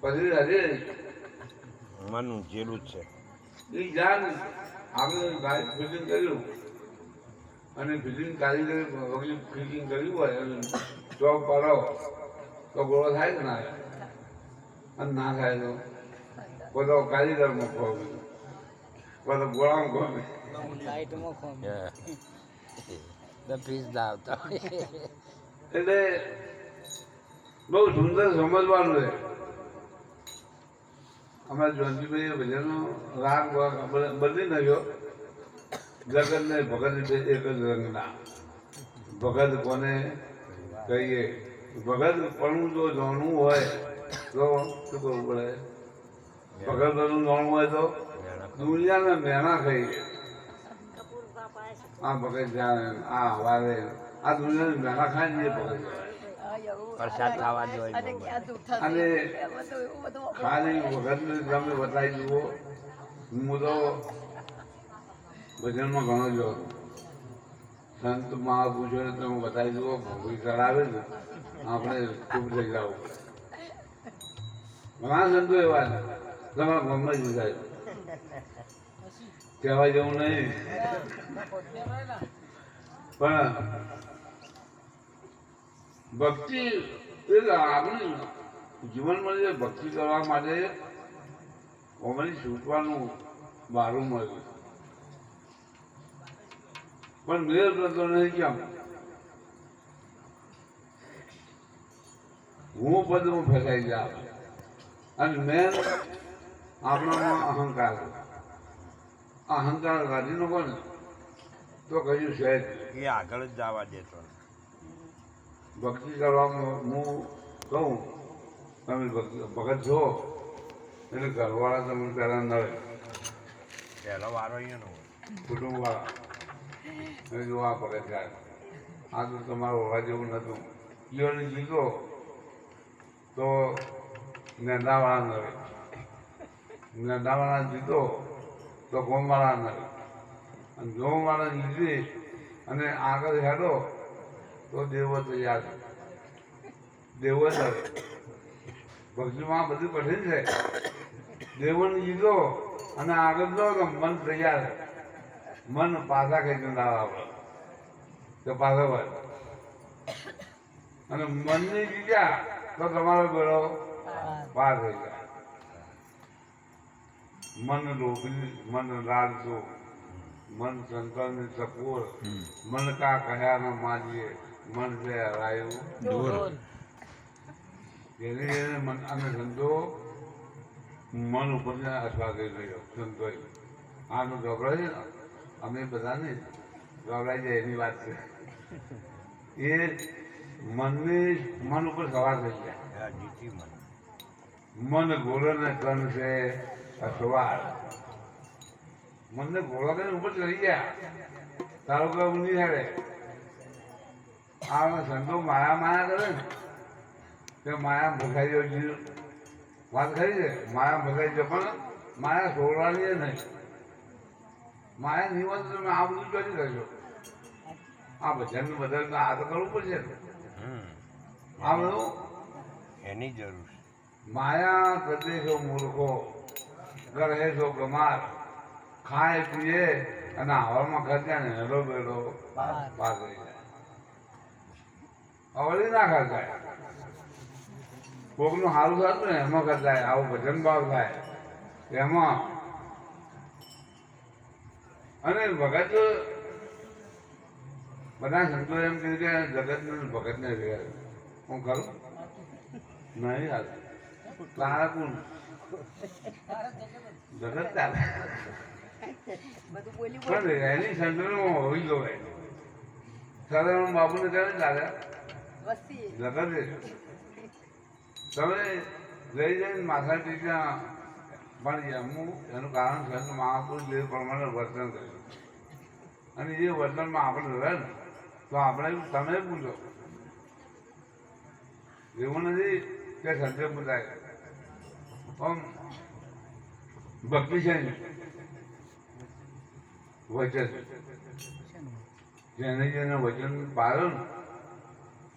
પછી હરે મનનું જેલું જ છે. એ જાણ આપણે ફિટિંગ કર્યું. અને ફિટિંગ કારીગર વગેરે ફિટિંગ કર્યું હોય અને ચોક પાડો તો ગોળો થાય કે ના અને ના થાય તો? બધો કારીગર મૂકવો બધો. ગોળામાં ખોમ હા. તો એટલે બહુ સુંદર સમજવાનું છે. અમારા જોનજીભાઈએ ભજનો રાગ બદલી નાખ્યો. જગત ને ભગત એક જ રંગના. ભગત કોને કહીએ? ભગત પણ જો જાણવું હોય તો શું કરવું પડે? ભગત બનવું જાણવું હોય તો દુનિયાને મહેણા કહીએ આ ભગત જાણે, આ વારે આ દુનિયાને મહેણા ખાઈ ને એ ભગત. પ્રસાદ ખાવા જોઈએ અને ખાલી વગર તમે બતાવી જુઓ. હું તો ભજનમાં ઘણો જ સંત મહાપુરુષો ને તમે બતાવી જુઓ ભગવી ચડાવે ને આપણે ખૂબ થઈ જાવ ઘણા સંતો એવા છે. તમારા ગમે જ થાય કહેવા જેવું નહીં. પણ ભક્તિ એટલે આપણે જીવનમાં જે ભક્તિ કરવા માટે ઓમની છૂટવાનું બારું મળ્યું પણ મેળ કરતો નથી કેમ? હું પદમાં ફેલાઈ જાવ અને મેં આપણામાં અહંકાર અહંકાર કાઢી નો કોને તો કહ્યું છે એ આગળ જ જવા દેતો. ભક્તિ કરવામાં હું કહું તમે ભક્તિ- ભગત છો એટલે ઘરવાળા તમને પહેલાં નડે પહેલાં વારો અહીંયા નો કુટુંબવાળા. જો આ ભગત જાય આ તો તમારું હોવા જેવું નહોતું ઈઓને જીતો. તો નેંદાવાળા નડે નેદાવાળા જીતો તો ગોમવાળા નડે અને ગોમવાળા જીતે અને આગળ હેડો તો દેવો તૈયાર છે દેવો જ આવે. ભક્તિમાં બધું કઠિન છે. દેવોને લીધો અને આગળ જો તો મન તૈયાર મન પાછા લાવવા આપણે. તો પાછા વળે. અને મનની જીત્યા તો તમારો ગળો પાર થઈ જાય. મન લોભી મન લાલચો મન સંતોષની સપોર મન કા કહ્યા ન માજીએ. મન છે હરાયું. દૂર. જેને જેને મન અને સંતો મન ઉપર અસવા થઈ ગયો. સંતોએ આનું ગભરાય છે ને? અમે બધાને ગભરાઈ જાય એની વાત છે. એ મનને મન ઉપર સવાર થઈ ગયા મન. મન ગોળો ને કન છે અસવાર મનને ગોળો કરીને ઉપર ચડી ગયા. તારો કે ઊંધી હેડે આ સંતો માયા માયા કરે ને તે માયા ભગાઈ જીવ વાત કરી છે માયા ભગાઈ જો પણ માયા છોડવાની એ નહીં. માયા નિવંત તમે આ બધું કરી દેજો આ ભજન બદલ આ તો કરવું પડશે આ બધું એની જરૂર છે. માયા પ્રદેશો મૂર્ખો ગરહે છો ગમાર ખાય પીએ અને હવામાં ખર્ચા ને હેલો બેડો પાસ રહી જાય અવળી ના કરતા કોકનું સારું થતું ને એમાં કરતા આવું ભજન ભાવ થાય. એમાં. અને ભગત બધા સંતો એમ કીધું કે જગતને ભગતને વેર. હું કરું નહીં હાલ. તારા કોણ? જગત ચાલે પણ એની સંતોમાં હોવી જોઈએ બાપુ ને ત્યારે ચાલે જગત છે તમે લઈ જઈને માથા ટીચા પણ જમવું એનું કારણ સંત મહાપુરુષ જે પ્રમાણે વર્તન કર્યું અને એ વર્તનમાં આપણે રહે ને, તો આપણે તમે પૂછો. એવું નથી કે સંજય પૂછાય. પણ ભક્તિ છે વચન. જેને જેને વચન ને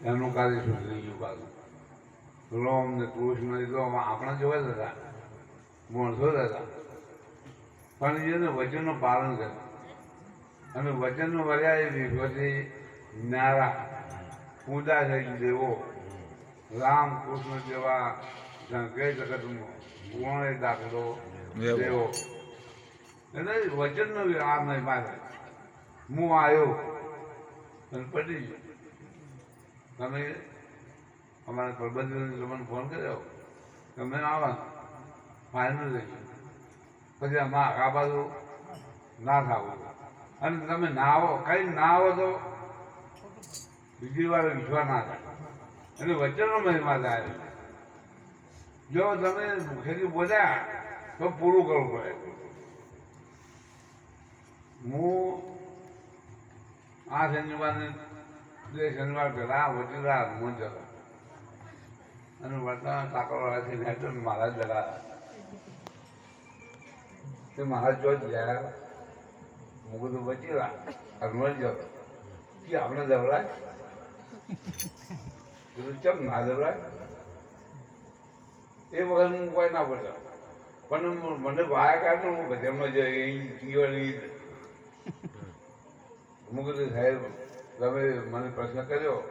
એનું કાર્ય સુધરી ગયું પાછું રોમ ને કૃષ્ણ એ તો આપણા જોવા જ હતા માણસો જ હતા પણ એને વચનનું પાલન કર્યું અને વચનનું એવી પછી નારા પૂજા થઈ દેવો. રામ કૃષ્ણ જેવા કઈ જગતમાં એ દાખલો દેવો. એટલે વચનનો આ નહીં મારે હું આવ્યો અને પટી ગયો. તમે અમારા પરબંધન તમને ફોન કર્યો. તમે આવો. ફાઇનલ થઈ પછી આમાં આ બાજુ ના થાવું. અને તમે ના આવો કઈ ના આવો તો બીજી વાર વિશ્વાસ ના થાય. એટલે વચ્ચેનો મહિમા થાય. જો તમે મુખેથી બોલ્યા તો પૂરું કરવું પડે. હું આ શનિવારને પહેલા વચીલા હનુમાન જતો અને વર્તમાન કાકરવાળાથી નેટો મહારાજ જગા તે મહારાજ જો ગયા. હું કીધું વચીલા હનુમાન જતો કે, આપણે જવરાય બધું ચમ ના જવરાય એ વખત હું કોઈ ના પડ્યો પણ મને વાયા કાઢે હું ભજનમાં જઈ જીવન હું કીધું, સાહેબ તમે મને પ્રશ્ન કર્યો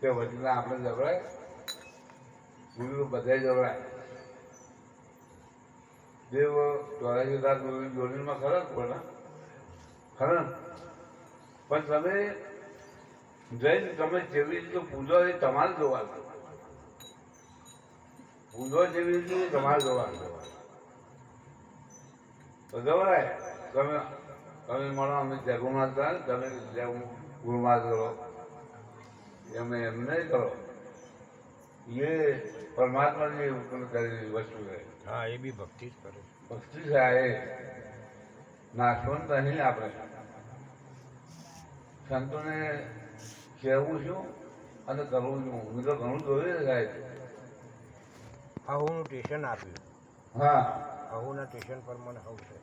કે વચના આપણે જવરાય? ગુરુ કીધું બધાય જવરાય. દેવ ચોરાશી લાખ જોડીમાં ખરા જ બોલા ખરા. પણ તમે જઈને તમે જેવી રીતે પૂજો એ તમારે જોવાનું. પૂજો જેવી રીતે તમારે જોવાનું. તો તમે તમે મળો અમે જગુમાં થાય તમે ગુરુમાં કરો અમે એમ નહીં કરો. એ પરમાત્માની ઉપકરણ કરેલી વસ્તુ છે. હા એ બી ભક્તિ જ કરે. ભક્તિ થાય નાશવંત નહીં આપણે. સંતોને કહેવું છું અને કરવું છું. હું તો ઘણું જોયું છે સાહેબ. હું ટ્યુશન આપ્યું. હા. હવુના ટ્યુશન પર મને હવ છે.